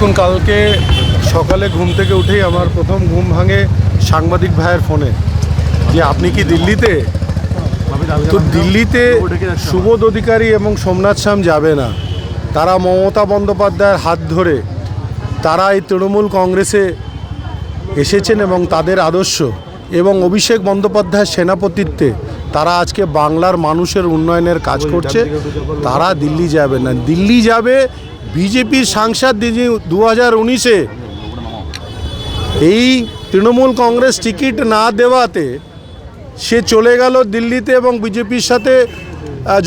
দেখুন কালকে সকালে ঘুম থেকে উঠেই আমার প্রথম ঘুম ভাঙে সাংবাদিক ভাইয়ের ফোনে যে আপনি কি দিল্লিতে? তো দিল্লিতে সুবোধ অধিকারী এবং সোমনাথ শাম যাবে না। তারা মমতা বন্দ্যোপাধ্যায়ের হাত ধরে তারা এই তৃণমূল কংগ্রেসে এসেছেন এবং তাদের আদর্শ এবং অভিষেক বন্দ্যোপাধ্যায়ের সেনাপতিত্বে তারা আজকে বাংলার মানুষের উন্নয়নের কাজ করছে। তারা দিল্লি যাবে না। দিল্লি যাবে বিজেপির সাংসদ যিনি দু হাজার উনিশে এই তৃণমূল কংগ্রেস টিকিট না দেওয়াতে সে চলে গেল দিল্লিতে এবং বিজেপির সাথে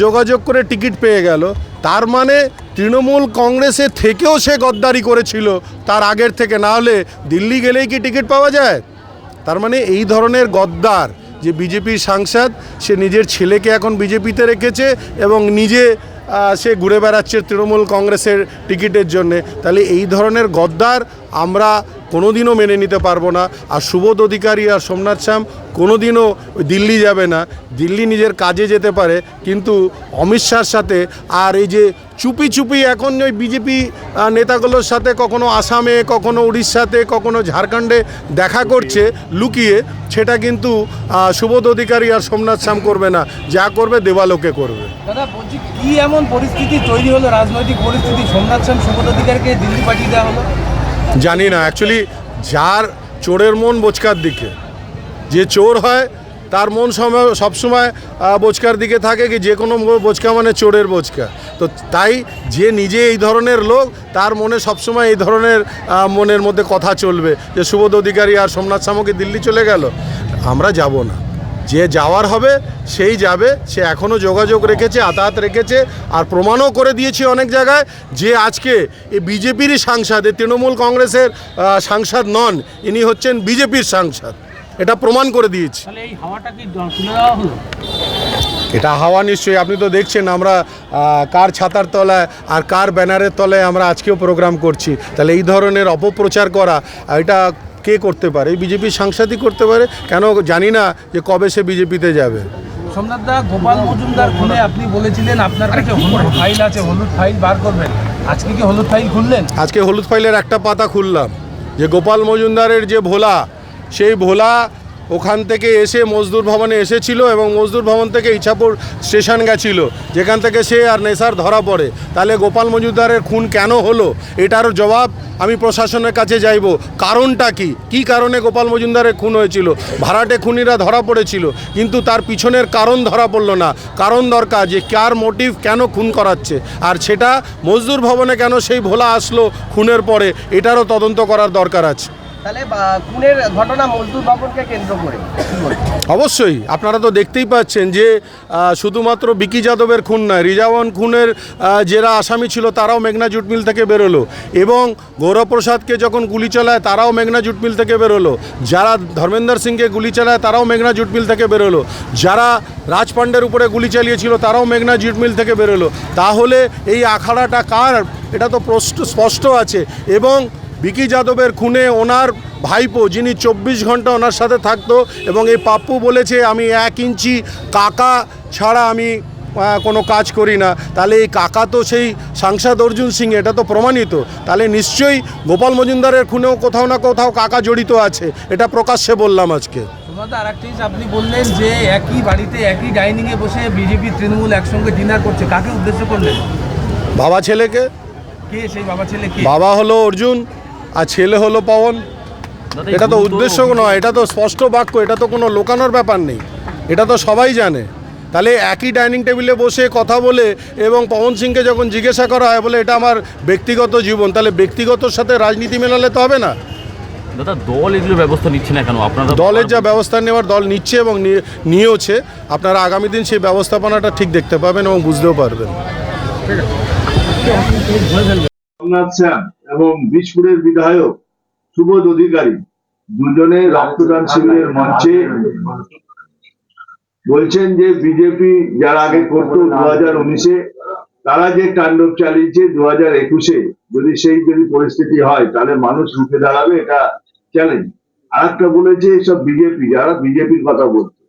যোগাযোগ করে টিকিট পেয়ে গেল। তার মানে তৃণমূল কংগ্রেসে থেকেও সে গদ্দারি করেছিল তার আগের থেকে। না হলে দিল্লি গেলেই কি টিকিট পাওয়া যায়? তার মানে এই ধরনের গদ্দার যে বিজেপির সাংসদ, সে নিজের ছেলেকে এখন বিজেপিতে রেখেছে এবং নিজে সে ঘুরে বেড়াচ্ছে তৃণমূল কংগ্রেসের টিকিটের জন্যে। তাহলে এই ধরনের গদ্দার আমরা কোনোদিনও মেনে নিতে পারব না। আর সুবোধ অধিকারী আর সোমনাথ শ্যাম কোনোদিনও দিল্লি যাবে না। দিল্লি নিজের কাজে যেতে পারে, কিন্তু অমিত শাহর সাথে আর এই যে চুপি চুপি এখন ওই বিজেপি নেতাগুলোর সাথে কখনো আসামে, কখনো উড়িষ্যাতে, কখনো ঝাড়খণ্ডে দেখা করছে, লুকিয়ে, সেটা কিন্তু সুবোধ অধিকারী আর সোমনাথ শ্যাম করবে না। যা করবে দেবালোকে করবে। দাদা, বলছি, কি এমন পরিস্থিতি তৈরি হলো, রাজনৈতিক পরিস্থিতি? সোমনাথ সেন সুবোধ অধিকারীকে দিল্লি পাঠিয়ে দেওয়া হলো। জানি না। অ্যাকচুয়ালি যার চোরের মন বোচকার দিকে। যে চোর হয়, তার মন সময় সবসময় বোচকার দিকে থাকে কি, যে কোনো বোচকা মানে চোরের বোচকা। তো তাই যে নিজে এই ধরনের লোক, তার মনে সবসময় এই ধরনের মনের মধ্যে কথা চলবে। যে সুবোধ অধিকারী আর সোমনাথ সামকে দিল্লি চলে গেল, আমরা যাব না। যে যাওয়ার হবে সেই যাবে। সে এখনও যোগাযোগ রেখেছে আতাহাত রেখেছে আর প্রমাণও করে দিয়েছে অনেক জায়গায় যে আজকে এই বিজেপিরই সাংসদ এই তৃণমূল কংগ্রেসের সাংসদ নন ইনি হচ্ছেন বিজেপির সাংসদ। এটা প্রমাণ করে দিয়েছি। এটা হাওয়া নিশ্চয়ই আপনি তো দেখছেন আমরা কার ছাতার তলায় আর কার ব্যানারের তলায় আমরা আজকেও প্রোগ্রাম করছি। তাহলে এই ধরনের অপপ্রচার করা এটা কে করতে পারে? বিজেপি সাংসদই করতে পারে? কেন জানি না যে কবে সে বিজেপিতে যাবে। সোমনাথ দা গোপাল মজুমদার খুলে আপনি বলেছিলেন আপনার কাছে হলুদ ফাইল আছে হলুদ ফাইল বার করবেন। আজকে কি হলুদ ফাইল খুললেন? আজকে হলুদ ফাইলের একটা পাতা খুললাম। যে গোপাল মজুমদারের যে ভোলা সেই ভোলা ওখান থেকে এসে মজদুর ভবনে এসেছিল এবং মজদুর ভবন থেকে ইছাপুর স্টেশন গেছিল, যেখান থেকে সে আর নেশার ধরা পড়ে। তাহলে গোপাল মজুমদারের খুন কেন হলো? এটারও জবাব আমি প্রশাসনের কাছে যাইব। কারণটা কি? কি কারণে গোপাল মজুমদারের খুন হয়েছিল? ভাড়াটে খুনিরা ধরা পড়েছিল, কিন্তু তার পিছনের কারণ ধরা পড়ল না। কারণ দরকার যে কার মোটিভ কেন খুন করাচ্ছে, আর সেটা মজদুর ভবনে কেন সেই ভোলা আসলো খুনের পরে, এটারও তদন্ত করার দরকার আছে। অবশ্যই, আপনারা তো দেখতেই পাচ্ছেন যে শুধুমাত্র বিকি যাদবের খুন নয়, রিজাওয়ান খুনের যারা আসামি ছিল, তারাও মেঘনা জুট মিল থেকে বেরোলো। এবং গৌরবপ্রসাদকে যখন গুলি চালায়, তারাও মেঘনা জুট মিল থেকে বেরোলো। যারা ধর্মেন্দ্র সিংকে গুলি চালায়, তারাও মেঘনা জুট মিল থেকে বেরোলো। যারা রাজ পাণ্ডের উপরে গুলি চালিয়েছিল, তারাও মেঘনা জুট মিল থেকে বেরোলো। তাহলে এই আখাড়াটা কার? এটা তো স্পষ্ট আছে। এবং বিকি যাদবের খুনে ওনার ভাইপো যিনি চব্বিশ ঘণ্টা ওনার সাথে থাকতো এবং এই পাপ্পু বলেছে আমি এক ইঞ্চি কাকা ছাড়া আমি কোনো কাজ করি না। তাহলে এই কাকা তো সেই সাংসদ অর্জুন সিং এটা তো প্রমাণিত। তাহলে নিশ্চয়ই গোপাল মজুমদারের খুনেও কোথাও না কোথাও কাকা জড়িত আছে এটা প্রকাশ্যে বললাম আজকে। আরেকটা জিনিস আপনি বললেন যে একই বাড়িতে একই ডাইনিংয়ে বসে বিজেপি তৃণমূল একসঙ্গে ডিনার করছে কাকে উদ্দেশ্য করলেন? বাবা ছেলেকে? কে সেই বাবা ছেলে বাবা হলো অর্জুন। আর ছেলে হলো পবন এটা তো উদ্দেশ্য নয় এটা তো স্পষ্ট বাক্য এটা তো কোনো লোকানোর ব্যাপার নেই এটা তো সবাই জানে। তাহলে একই ডাইনিং টেবিলে বসে কথা বলে এবং পবন সিংকে যখন জিজ্ঞাসা করা হয় বলে এটা আমার ব্যক্তিগত জীবন তাহলে ব্যক্তিগতর সাথে রাজনীতি মেলালে তো হবে না। দাদা দল এগুলো ব্যবস্থা নিচ্ছে না কেন? আপনারা দলের যা ব্যবস্থা নেওয়ার দল নিচ্ছে এবং নিয়েওছে আপনারা আগামী দিন সেই ব্যবস্থাপনাটা ঠিক দেখতে পাবেন এবং বুঝতেও পারবেন। সোমনাথ শ্যাম এবং বীজপুরের বিধায়ক সুবোধ অধিকারী দুজনে রক্তদান শিবিরের মঞ্চে বলছেন যে বিজেপি যারা আগে করতো দু হাজার উনিশে, তারা যে তাণ্ডব চালিয়েছে দু হাজার একুশে, যদি সেই যদি পরিস্থিতি হয়, তাহলে মানুষ রুখে দাঁড়াবে, এটা চ্যালেঞ্জ আর একটা বলেছে সব বিজেপি, যারা বিজেপির কথা বলছে।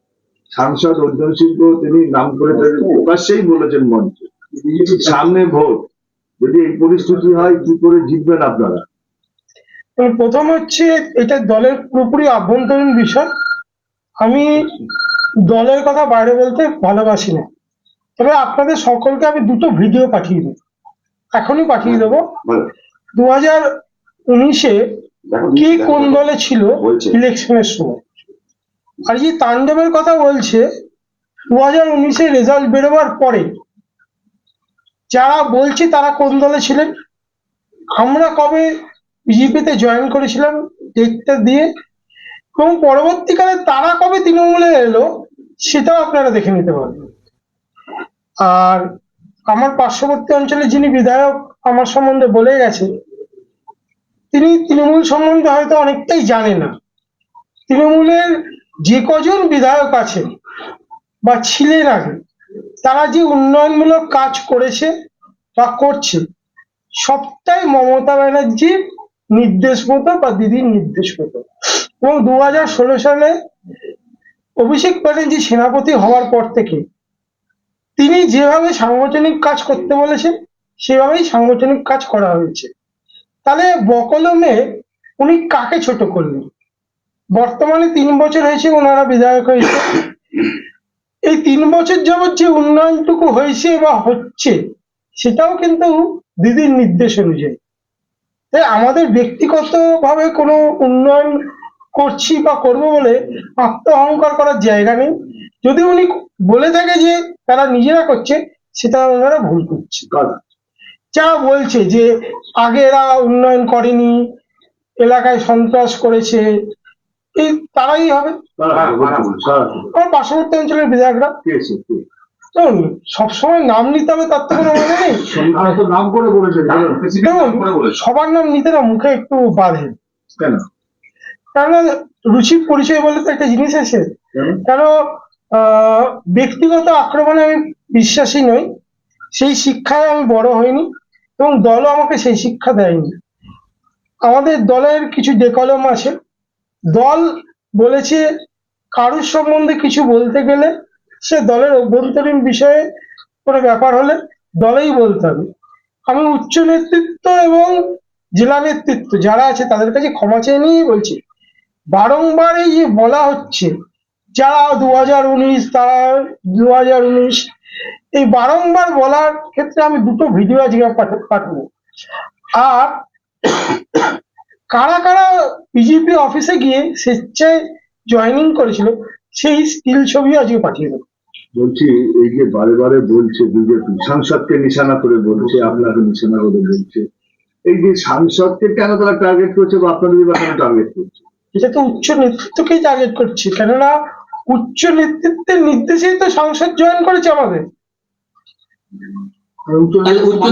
সাংসদ অর্জুন সিংহ তিনি নাম করে প্রকাশ্যেই বলেছেন মঞ্চে। সামনে ভোট। যদি এই পরিস্থিতি হয় কি করে জিতবেন আপনারা? প্রথম হচ্ছে এটা দলের পুরোপুরি আভ্যন্তরীণ বিষয়। আমি দলের কথা বাইরে বলতে ভালোবাসি না। তবে আপনাদের সকলকে আমি দুটো ভিডিও পাঠিয়ে দেবো। এখনই পাঠিয়ে দেবো। দু হাজার উনিশে কে কোন দলে ছিল ইলেকশনের সময়? আর যে তাণ্ডবের কথা বলছে দু হাজার উনিশে রেজাল্ট বেরোবার পরে যারা বলছে তারা কোন দলে ছিলেন? আমরা কবে বিজেপিতে জয়েন করেছিলাম দেখতে দিয়ে, এবং পরবর্তীকালে তারা কবে তৃণমূলে এলো সেটাও আপনারা দেখে নিতে পারবেন। আর আমার পার্শ্ববর্তী অঞ্চলে যিনি বিধায়ক আমার সম্বন্ধে বলে গেছে তিনি তৃণমূল সম্বন্ধে হয়তো অনেকটাই জানে না। তৃণমূলের যে কজন বিধায়ক আছেন বা ছিলেন আগে তারা যে উন্নয়নমূলক কাজ করেছে বা করছে, সবটাই মমতা ব্যানার্জির নির্দেশ মতো বা দিদির নির্দেশ মতো। এবং দু হাজার ষোলো সালে অভিষেক ব্যানার্জি সেনাপতি হওয়ার পর থেকে তিনি যেভাবে সাংগঠনিক কাজ করতে বলেছেন, সেভাবেই সাংগঠনিক কাজ করা হয়েছে। তাহলে বকলমে উনি কাকে ছোট করলেন? বর্তমানে তিন বছর হয়েছে ওনারা বিধায়ক হয়েছে এই তিন বছর যাবৎ যে উন্নয়নটুকু হয়েছে বা হচ্ছে, সেটাও কিন্তু দিদির নির্দেশ অনুযায়ী তাই আমাদের ব্যক্তিগতভাবে কোনো উন্নয়ন করছি বা করব বলে আত্ম অহংকার করার জায়গা নেই যদি উনি বলে থাকে যে তারা নিজেরা করছে, সেটা ওনারা ভুল করছে কারা? যারা বলছে যে আগে এরা উন্নয়ন করেনি, এলাকায় সন্ত্রাস করেছে এই তারাই হবে? আমার পার্শ্ববর্তী অঞ্চলের বিধায়করা? সবসময় নাম নিতে হবে তার তো কোনো মানে নেই। তো সবার নাম নিতে না মুখে একটু বাধে। কেন? রুচির পরিচয় বলে তো একটা জিনিস আছে। কেন? ব্যক্তিগত আক্রমণে আমি বিশ্বাসী নই সেই শিক্ষায় আমি বড় হইনি এবং দলও আমাকে সেই শিক্ষা দেয়নি। আমাদের দলের কিছু ডেকলম আছে দল বলেছে কারুর সম্বন্ধে কিছু বলতে গেলে সে দলের অভ্যন্তরীণ বিষয়ে কোনো ব্যাপার হলে দলেই বলতে হবে। আমি উচ্চ নেতৃত্ব এবং জেলা নেতৃত্ব যারা আছে তাদের কাছে ক্ষমা চেয়ে নিয়েই বলছি। বারংবার এই যে বলা হচ্ছে, যারা দু হাজার উনিশ, তারা দু হাজার উনিশ, এই বারংবার বলার ক্ষেত্রে আমি দুটো ভিডিও আজকে পাঠ- পাঠাবো। আর কারা কারা বিজেপি অফিসে গিয়ে স্বেচ্ছায় জয়েনিং করেছিল সেই স্টিল ছবি আজকে পাঠিয়ে দেবো। বলছি এই যে বারে বারে বলছে বিজেপি সাংসদকে নিশানা করে বলছে আপনাকে নিশানা করে বলছে। এই যে সাংসদকে কেন তারা টার্গেট করছে বা আপনাদের বা কেন টার্গেট করছে? এটা তো উচ্চ নেতৃত্বকেই টার্গেট করছে কেননা উচ্চ নেতৃত্বের নির্দেশেই তো সংসদ জয়েন করেছে আমাদের। উচ্চ নেতৃত্ব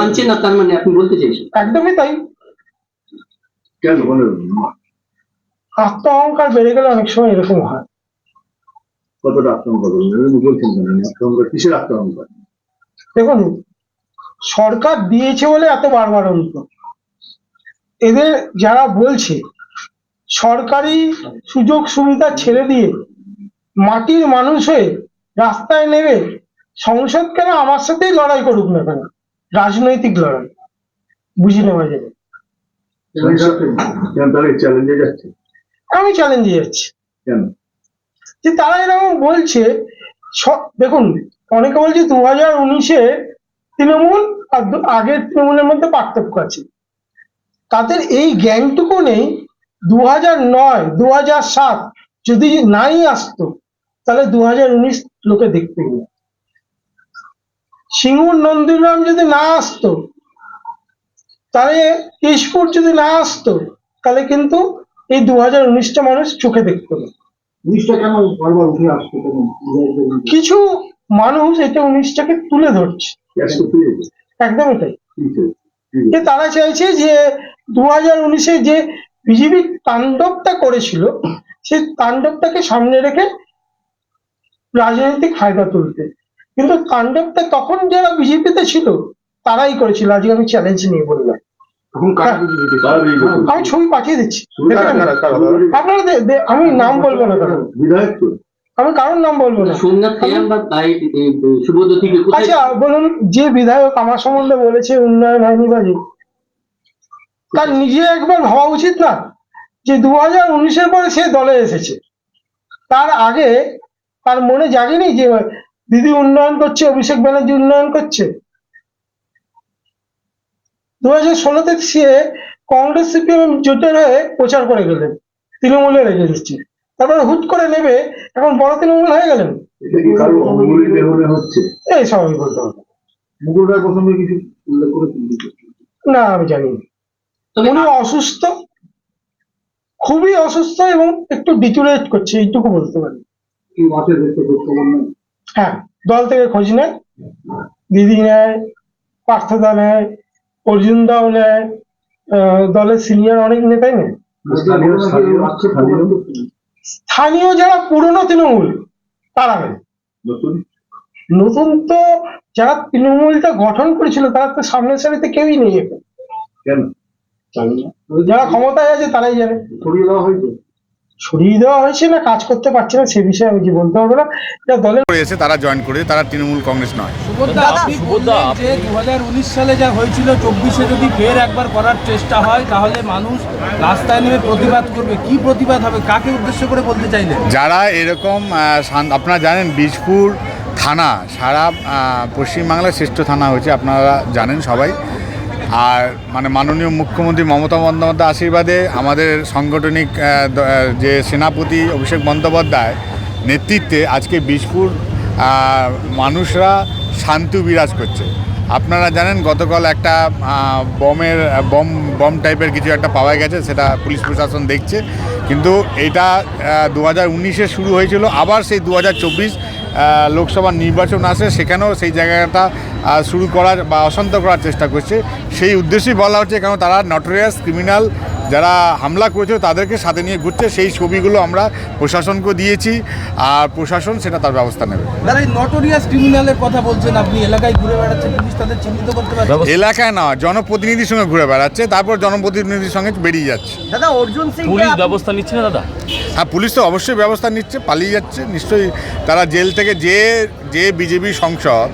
মানছে না তার মানে আপনি বলতে চাইছেন? একদমই তাই। কেন? মানে আত্ম অহংকার বেড়ে গেলে অনেক সময় এরকম হয়। কতটা করবেন বলছেন কেন? আত্মহংকার কিসের দেখুন সরকার দিয়েছে বলে এত বারবার অন্ত এদের যারা বলছে সরকারি সুযোগ সুবিধা ছেড়ে দিয়ে মাটির মানুষ হয়ে রাস্তায় নেমে সংসদ কেন আমার সাথেই লড়াই করুক না কেন? রাজনৈতিক লড়াই। বুঝে নেওয়া যাবে কেন তারা চ্যালেঞ্জে যাচ্ছে আমি চ্যালেঞ্জে যাচ্ছি। যে তারা এরকম বলছে দেখুন অনেকে বলছে দু হাজার উনিশে তৃণমূল আর আগের তৃণমূলের মধ্যে পার্থক্য আছে। তাদের এই জ্ঞানটুকু নেই দু হাজার নয় দু হাজার সাত যদি নাই আসতো তাহলে দু হাজার উনিশ লোকে দেখতে গেল। সিঙ্গুর নন্দীগ্রাম যদি না আসতো তাহলে কেশপুর যদি না আসতো তাহলে কিন্তু এই দু হাজার উনিশটা মানুষ চোখে দেখতো না। কিছু মানুষ এটা উনিশটাকে তুলে ধরছে। একদমই তাই। যে তারা চাইছে যে দু হাজার উনিশে যে বিজেপি তাণ্ডবটা করেছিল সেই তাণ্ডবটাকে সামনে রেখে রাজনৈতিক ফায়দা তুলতে। কিন্তু তাণ্ডবটা তখন যারা বিজেপিতে ছিল তারাই করেছিল আজকে আমি চ্যালেঞ্জ নিয়ে বললাম। বিজেপি করছে? আমি ছবি পাঠিয়ে দিচ্ছি? আপনারা আমি নাম বলব না কারণ বিধায়ক তো। আমি কারোর নাম বলব না। আচ্ছা বলুন যে বিধায়ক আমার সম্বন্ধে বলেছে উন্নয়ন হয়নি বা তার নিজে একবার ভাবা উচিত না যে দু হাজার উনিশের পরে সে দলে এসেছে। তার আগে তার মনে জাগেনি যে দিদি উন্নয়ন করছে অভিষেক ব্যানার্জি উন্নয়ন করছে? দু হাজার ষোলোতে সে কংগ্রেস সিপিএম জোটের হয়ে প্রচার করে গেলেন তৃণমূলে তৃণমূলের এগেনস্টে তারপরে হুট করে নেবে এখন বড় তৃণমূল হয়ে গেলেন। এই স্বাভাবিক বলতে হবে। প্রথমে কিছু না আমি জানি উনি অসুস্থ খুবই অসুস্থ এবং একটু ডিচুরেট করছে এইটুকু বলতে পারি। হ্যাঁ দল থেকে খোঁজ নেয় দিদি নেয় পার্থদা নেয় অর্জুন নেয় আহ, দলের সিনিয়র অনেক নেতাই নেয় স্থানীয় যারা পুরনো তৃণমূল তারা নেই। নতুন? তো যারা তৃণমূলটা গঠন করেছিল তারা তো সামনের সারিতে কেউই নেই। এখন কেন? যারা ক্ষমতায় আছে তারাই জানে। ছড়িয়ে দেওয়া হয়েছে সরিয়ে দেওয়া হয়েছে না কাজ করতে পারছে না সে বিষয়ে আমি কি বলতে পারব না? এটা দলের করেছে তারা জয়েন করেছে তারা তৃণমূল কংগ্রেস নয়। দু হাজার উনিশ সালে যা হয়েছিল চব্বিশে যদি ফের একবার করার চেষ্টা হয় তাহলে মানুষ রাস্তায় নেমে প্রতিবাদ করবে। কি প্রতিবাদ হবে? কাকে উদ্দেশ্য করে বলতে চাইলেন? যারা এরকম আহ, আপনারা জানেন বীজপুর থানা সারা আহ, পশ্চিমবাংলার শ্রেষ্ঠ থানা হয়েছে আপনারা জানেন সবাই। আর মানে মাননীয় মুখ্যমন্ত্রী মমতা বন্দ্যোপাধ্যায় আশীর্বাদে আমাদের সাংগঠনিক যে সেনাপতি অভিষেক বন্দ্যোপাধ্যায় নেতৃত্বে আজকে বিষপুর মানুষরা শান্তি বিরাজ করছে। আপনারা জানেন গতকাল একটা বমের, বম বম টাইপের কিছু একটা পাওয়া গেছে, সেটা পুলিশ প্রশাসন দেখছে। কিন্তু এটা দু হাজার শুরু হয়েছিল, আবার সেই দু হাজার চব্বিশ লোকসভা নির্বাচন আসে, সেখানেও সেই জায়গাটা শুরু করার বা অশান্ত করার চেষ্টা করছে। সেই উদ্দেশ্যেই বলা হচ্ছে কারণ তারা নটোরিয়াস ক্রিমিনাল যারা হামলা করেছিল তাদেরকে সাথে নিয়ে ঘুরছে। সেই ছবিগুলো আমরা প্রশাসনকে দিয়েছি আর প্রশাসন সেটা তার ব্যবস্থা নেবে। যারা এই নটোরিয়াস ক্রিমিনালের কথা বলছেন আপনি এলাকায় ঘুরে বেড়াচ্ছে পুলিশ তাদের চিহ্নিত করতে পারছে এলাকায় না জনপ্রতিনিধির সঙ্গে ঘুরে বেড়াচ্ছে তারপর জনপ্রতিনিধির সঙ্গে বেরিয়ে যাচ্ছে। দাদা অর্জুন সিং পুলিশ ব্যবস্থা নিচ্ছে না দাদা? হ্যাঁ পুলিশ তো অবশ্যই ব্যবস্থা নিচ্ছে পালিয়ে যাচ্ছে। নিশ্চয়ই তারা জেল থেকে যে যে বিজেপি সংসদ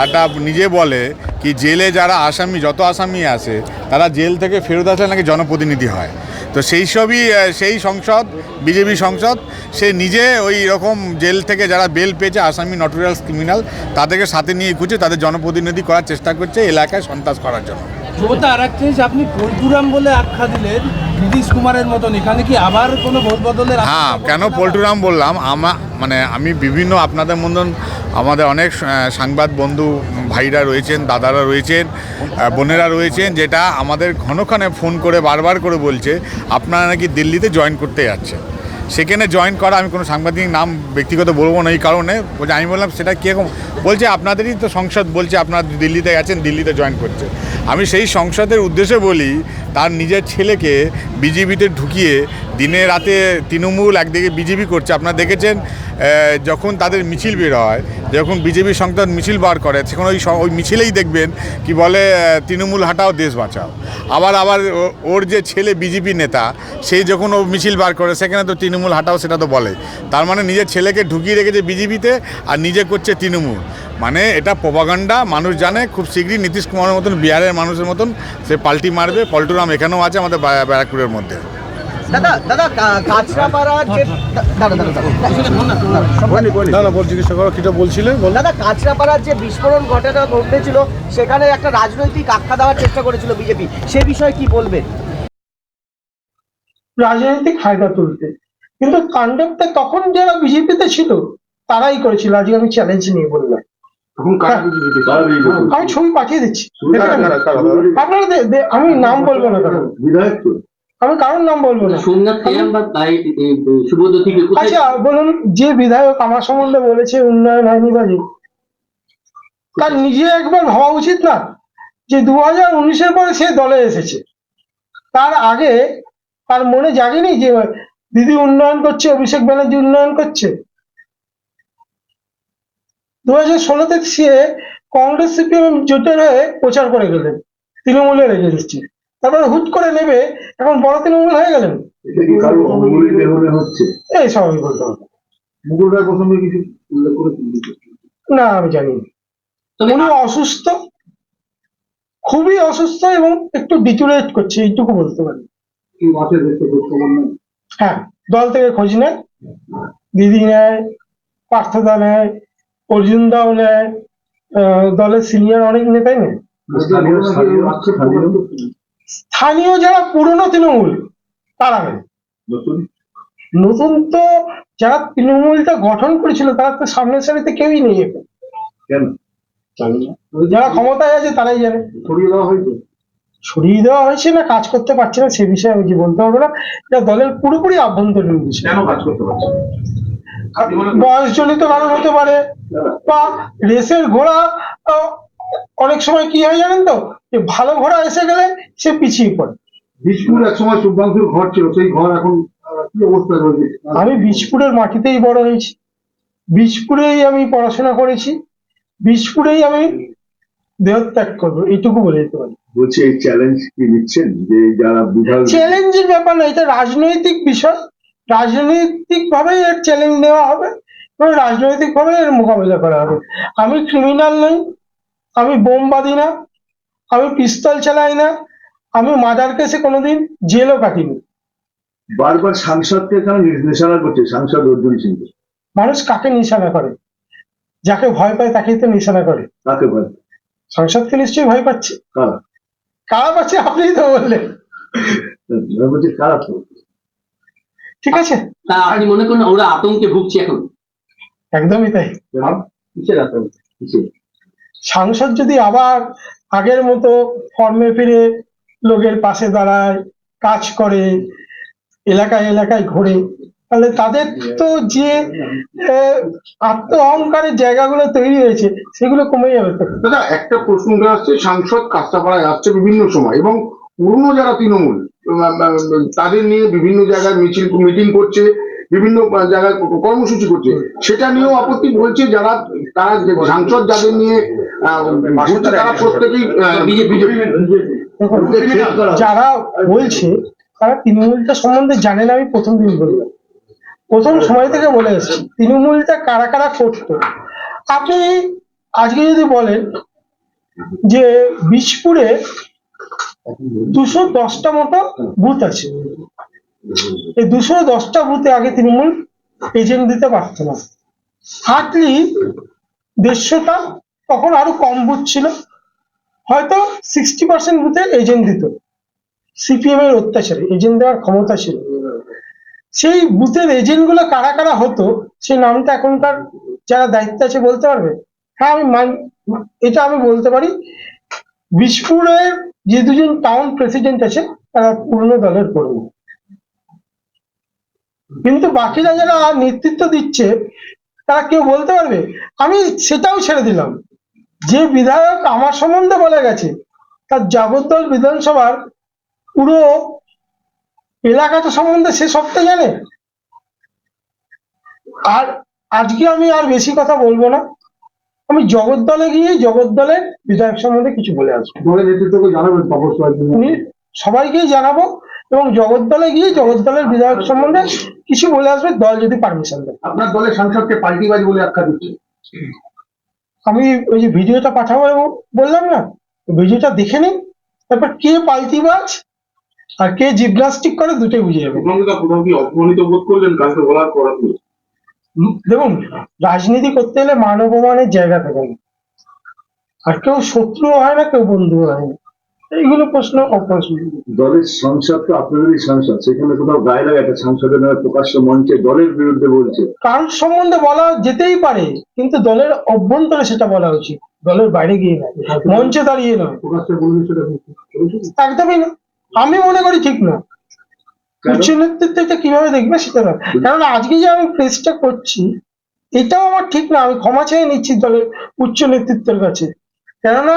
একটা নিজে বলে কি জেলে যারা আসামি, যত আসামি আছে, তারা জেল থেকে ফেরত আসলে নাকি জনপ্রতিনিধি হয়। তো সেই সবই সেই সংসদ, বিজেপি সংসদ, সে নিজে ওই রকম জেল থেকে যারা বেল পেয়েছে, আসামি নটোরিয়ালস ক্রিমিনাল তাদেরকে সাথে নিয়ে খুঁজে তাদের জনপ্রতিনিধি করার চেষ্টা করছে এলাকায় সন্ত্রাস করার জন্য। সুবোধদা আর এক জিনিস আপনি পল্টুরাম বলে আখ্যা দিলেন নীতিশ কুমারের মতন। এখানে কি আবার কোনো ভোট বদলের হ্যাঁ কেন পল্টুরাম বললাম? আমা মানে আমি বিভিন্ন আপনাদের মতন আমাদের অনেক সাংবাদ বন্ধু ভাইরা রয়েছেন দাদারা রয়েছেন বোনেরা রয়েছেন যেটা আমাদের ঘনক্ষণে ফোন করে বারবার করে বলছে আপনারা নাকি দিল্লিতে জয়েন করতে যাচ্ছেন। সেখানে জয়েন করা, আমি কোনো সাংবাদিক নাম ব্যক্তিগত বলব না এই কারণে। বলছে, আমি বললাম, সেটা কীরকম? বলছে, আপনাদেরই তো সংসদ। বলছে, আপনার দিল্লিতে গেছেন দিল্লিতে জয়েন করছে। আমি সেই সংসদের উদ্দেশ্যে বলি, তার নিজের ছেলেকে বিজেপিতে ঢুকিয়ে দিনে রাতে তৃণমূল একদিকে বিজেপি করছে। আপনারা দেখেছেন যখন তাদের মিছিল বের হয়, যখন বিজেপি সংসদ মিছিল বার করে, সেখানে ওই ওই মিছিলেই দেখবেন কি বলে তৃণমূল হাটাও, দেশ বাঁচাও। আবার আবার ওর যে ছেলে বিজেপি নেতা সেই যখন ও মিছিল বার করে, সেখানে তো তৃণমূল হাটাও সেটা তো বলে। তার মানে নিজের ছেলেকে ঢুকিয়ে রেখেছে বিজেপিতে আর নিজে করছে তৃণমূল। মানে এটা প্রপাগান্ডা, মানুষ জানে, খুব শীঘ্রই নীতিশ কুমারের মতন, বিহারের মানুষের মতন সে পাল্টি মারবে। পল্টুরাম এখানেও আছে আমাদের ব্যারাকপুরের মধ্যে। দাদা দাদা কা- কাঁচরাপাড়ার যে দা- দাঁড়া দাঁড়া দাঁড়া না না বল জিজ্ঞাসা করো কিটা বলছিলে বল দাদা কাঁচরাপাড়ার যে বিস্ফোরণ ঘটনা ঘটেছিল সেখানে একটা রাজনৈতিক আখ্যা দেওয়ার চেষ্টা করেছিল বিজেপি। সে বিষয়ে কি বলবেন রাজনৈতিক ফায়দা তুলতে। কিন্তু তাণ্ডবটা তখন যারা বিজেপিতে ছিল তারাই করেছিল। আজকে আমি চ্যালেঞ্জ নিয়ে বললাম। কারা বিজেপিতে আমি ছবি পাঠিয়ে দিচ্ছি। আপনারা আমি নাম বলব না কারণ বিধায়ক তো আমি কারোর নাম বলব না। সোমনাথ আচ্ছা বলুন যে বিধায়ক আমার সম্বন্ধে বলেছে উন্নয়ন হয়নি বা তার নিজে একবার ভাবা উচিত না। যে দু হাজার উনিশের পরে সে দলে এসেছে। তার আগে তার মনে জাগেনি যে দিদি উন্নয়ন করছে অভিষেক ব্যানার্জি উন্নয়ন করছে? দু হাজার ষোলোতে সে কংগ্রেস সিপিএম জোটের হয়ে প্রচার করে গেলেন তৃণমূলের এগেনস্টে তারপরে হুট করে নেবে এখন বড় তৃণমূল হয়ে গেলেন এই স্বাভাবিক বলতে হবে। মুকুল প্রথমে কিছু উল্লেখ না আমি জানি উনি অসুস্থ খুবই অসুস্থ এবং একটু ডিচুরেট করছে এইটুকু বলতে পারি। হ্যাঁ দল থেকে খোঁজ নেয় দিদি নেয় পার্থদা নেয় অর্জুন দাও নেয় আহ, দলের সিনিয়র অনেক নেতাই নেয়। স্থানীয় যারা পুরনো তৃণমূল তারা নেয় নতুন। তো যারা তৃণমূলটা গঠন করেছিল তারা তো সামনের সারিতে কেউই নেই। এখন কেন? যারা ক্ষমতায় আছে তারাই জানে। সরিয়ে দেওয়া হয়েছে। সরিয়ে দেওয়া হয়েছে না কাজ করতে পারছে না সে বিষয়ে আমি কি বলতে পারব না। এটা দলের পুরোপুরি আভ্যন্তরীণ বিষয়। কেন কাজ করতে পারছে? বয়সজনিত কারণ হতে পারে বা রেসের ঘোড়া অনেক সময় কি হয় জানেন তো? যে ভালো ঘোড়া এসে গেলে সে পিছিয়ে পড়ে। বিষ্ণুর এক সময় শুভ্রাংশুর ঘর ছিল সেই ঘর এখন কি অবস্থা রয়েছে? আমি বীজপুরের মাটিতেই বড় হয়েছি। বীজপুরেই আমি পড়াশোনা করেছি। বীজপুরেই আমি দেহত্যাগ করব এইটুকু বলে দিতে পারি। বলছি এই চ্যালেঞ্জ কি নিচ্ছেন? যে যারা বিধায়ক চ্যালেঞ্জের ব্যাপার না এটা রাজনৈতিক বিষয়। রাজনৈতিক ভাবে এর চ্যালেঞ্জ নেওয়া হবে এবং রাজনৈতিক ভাবে এর মোকাবিলা করা হবে। আমি ক্রিমিনাল নই আমি বোম বাঁধি না আমি পিস্তল চালাই না আমি মার্ডার কেসে কোনোদিন জেলও কাটিনি। বারবার সাংসদকে কেন নির্দেশনা করছে সাংসদ অর্জুন সিং। মানুষ কাকে নিশানা করে? যাকে ভয় পায় তাকেই তো নিশানা করে। তাকে ভয় সাংসদকে নিশ্চয়ই ভয় পাচ্ছে। কারা? কারা পাচ্ছে আপনিই তো বললেন। কারা ঠিক আছে? তা আপনি মনে করেন ওরা আতঙ্কে ভুগছে এখন। একদমই তাই। কিসের আতঙ্ক? কিসের? সাংসদ যদি আবার আগের মতো ফর্মে ফিরে লোকের পাশে দাঁড়ায়, কাজ করে, এলাকায় এলাকায় ঘোরে, তাহলে তাদের তো যে আত্ম অহংকারের জায়গাগুলো তৈরি হয়েছে, সেগুলো কমে যাবে দাদা, একটা প্রশ্ন আসছে, সাংসদ কাজটা কাস্তাপাড়ায় আসছে বিভিন্ন সময় এবং পুরনো যারা তৃণমূল তাদের নিয়ে বিভিন্ন জায়গায় মিছিল, মিটিং করছে বিভিন্ন জায়গায় কর্মসূচি করছে। সেটা নিয়েও আপত্তি বলছে যারা তারা সাংসদ যাদের নিয়ে তারা প্রত্যেকেই বিজেপি যারা বলছে তারা তৃণমূলটা সম্বন্ধে জানে না আমি প্রথম দিন বললাম। প্রথম সময় থেকে বলে এসেছি তৃণমূলটা কারা কারা করতো? আপনি আজকে যদি বলেন যে বীজপুরে দুশো দশটা মতো বুথ আছে। এই দুশো দশটা বুথে আগে তৃণমূল এজেন্ট দিতে পারতো না। হার্ডলি দেড়শোটা, তখন আরও কম বুথ ছিল। হয়তো সিক্সটি পার্সেন্ট বুথে এজেন্ট দিত। সিপিএম এর অত্যাচারে, এজেন্ট দেওয়ার ক্ষমতা ছিল। সেই বুথের এজেন্টগুলো কারা কারা হতো, সেই নামটা এখনকার যারা দায়িত্বে আছে বলতে পারবে? হ্যাঁ আমি মান, এটা আমি বলতে পারি। বিশপুরের যে দুজন টাউন প্রেসিডেন্ট আছে, তারা পুরনো দলের কর্মী। কিন্তু বাকিরা যারা নেতৃত্ব দিচ্ছে তারা কেউ বলতে পারবে? আমি সেটাও ছেড়ে দিলাম। যে বিধায়ক আমার সম্বন্ধে বলে গেছে তার জগদ্দল বিধানসভার পুরো এলাকাটা সম্বন্ধে সে সবটা জানে। আর আজকে আমি আর বেশি কথা বলব না। আমি জগদ্দলে গিয়ে জগদ্দলের বিধায়ক সম্বন্ধে কিছু বলে আসব। সবাইকেই জানাব। এবং জগদ্দলে গিয়ে জগদ্দলের বিধায়ক সম্বন্ধে কিছু বলে আসবে দল যদি পারমিশন দেয়। আপনার দলের সাংসদকে পাল্টিবাজ বলে আখ্যা দিচ্ছে। আমি ওই যে ভিডিওটা পাঠাবো এবং বললাম না ভিডিওটা দেখে নিন তারপর কে পাল্টিবাজ আর কে জিমনাস্টিক করে দুটোই বুঝে যাবে। কোথাও কি অপমানিত বোধ করলেন কাউকে বলার পর দেখুন রাজনীতি করতে গেলে মান অপমানের জায়গা থাকে না। আর কেউ শত্রু হয় না কেউ বন্ধু হয় না। এইগুলো প্রশ্ন অপ্রশ্ন দলের সংসদ তো আপনাদেরই সংসদ সেখানে কোথাও গায়ে লাগে একটা সংসদের নামে প্রকাশ্য মঞ্চে দলের বিরুদ্ধে বলছে। কারোর সম্বন্ধে বলা যেতেই পারে কিন্তু দলের অভ্যন্তরে সেটা বলা উচিত। দলের বাইরে গিয়ে নয় মঞ্চে দাঁড়িয়ে নয়। প্রকাশ্যে বলবে সেটা একদমই না। আমি মনে করি ঠিক না। উচ্চ নেতৃত্ব এটা কীভাবে দেখবে সেটা না। কারণ আজকে যে আমি প্রেসটা করছি এটাও আমার ঠিক না। আমি ক্ষমা চেয়ে নিচ্ছি দলের উচ্চ নেতৃত্বের কাছে। কেননা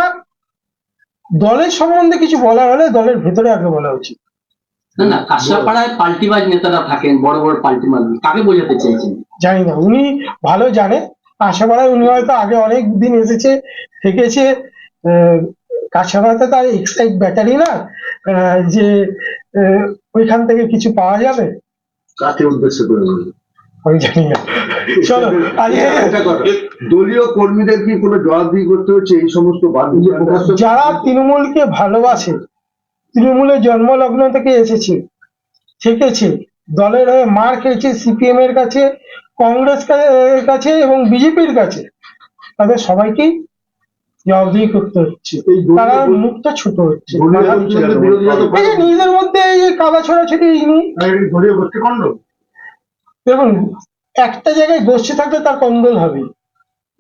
দলের সম্বন্ধে কিছু বলা হলে দলের ভেতরে আগে বলা উচিত। না না কাঁসাপাড়ায় পাল্টিবাজ নেতারা থাকেন বড় বড় পাল্টি মারবে কাকে বোঝাতে চাইছেন? জানি না উনি ভালো জানে আশাপাড়ায় উনি হয়তো আগে অনেক দিন এসেছে থেকেছে। আহ, কাছাপাড়াতে তার এক্সাইট ব্যাটারি না আহ, যে আহ, ওইখান থেকে কিছু পাওয়া যাবে? কাকে উদ্দেশ্য করে আমি জানি না। চলো দলীয় কর্মীদের কি কোনো জবাবদিহি করতে হচ্ছে এই সমস্ত যারা তৃণমূলকে ভালোবাসে তৃণমূলের জন্মলগ্ন থেকে এসেছে থেকেছে দলের হয়ে মার খেয়েছে সিপিএম এর কাছে কংগ্রেস কাছে এবং বিজেপির কাছে তাদের সবাইকেই জবাবদিহি করতে হচ্ছে। তারা মুখটা ছোট হচ্ছে। নিজেদের মধ্যে এই কাদা ছড়াছড়ি এই নিয়ে দেখুন একটা জায়গায় গোষ্ঠী থাকলে তার কন্দল হবে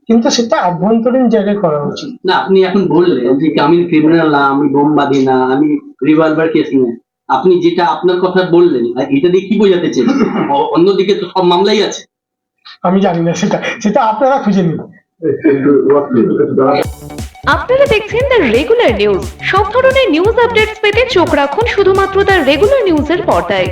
কিন্তু সেটা আভ্যন্তরীণ জায়গায় করা উচিত। না আপনি এখন বললেন যে আমি ক্রিমিনাল না আমি বোম বাঁধি না আমি রিভলভার কেস না আপনি যেটা আপনার কথা বললেন এটা দিয়ে কি বোঝাতে অ- অন্যদিকে তো সব মামলাই আছে। আমি জানি না সেটা সেটা আপনারা খুঁজে নিন। আপনারা দেখছেন দ্য রেগুলার নিউজ সব ধরনের নিউজ আপডেটস পেতে চোখ রাখুন শুধুমাত্র দ্য রেগুলার নিউজের পর্দায়।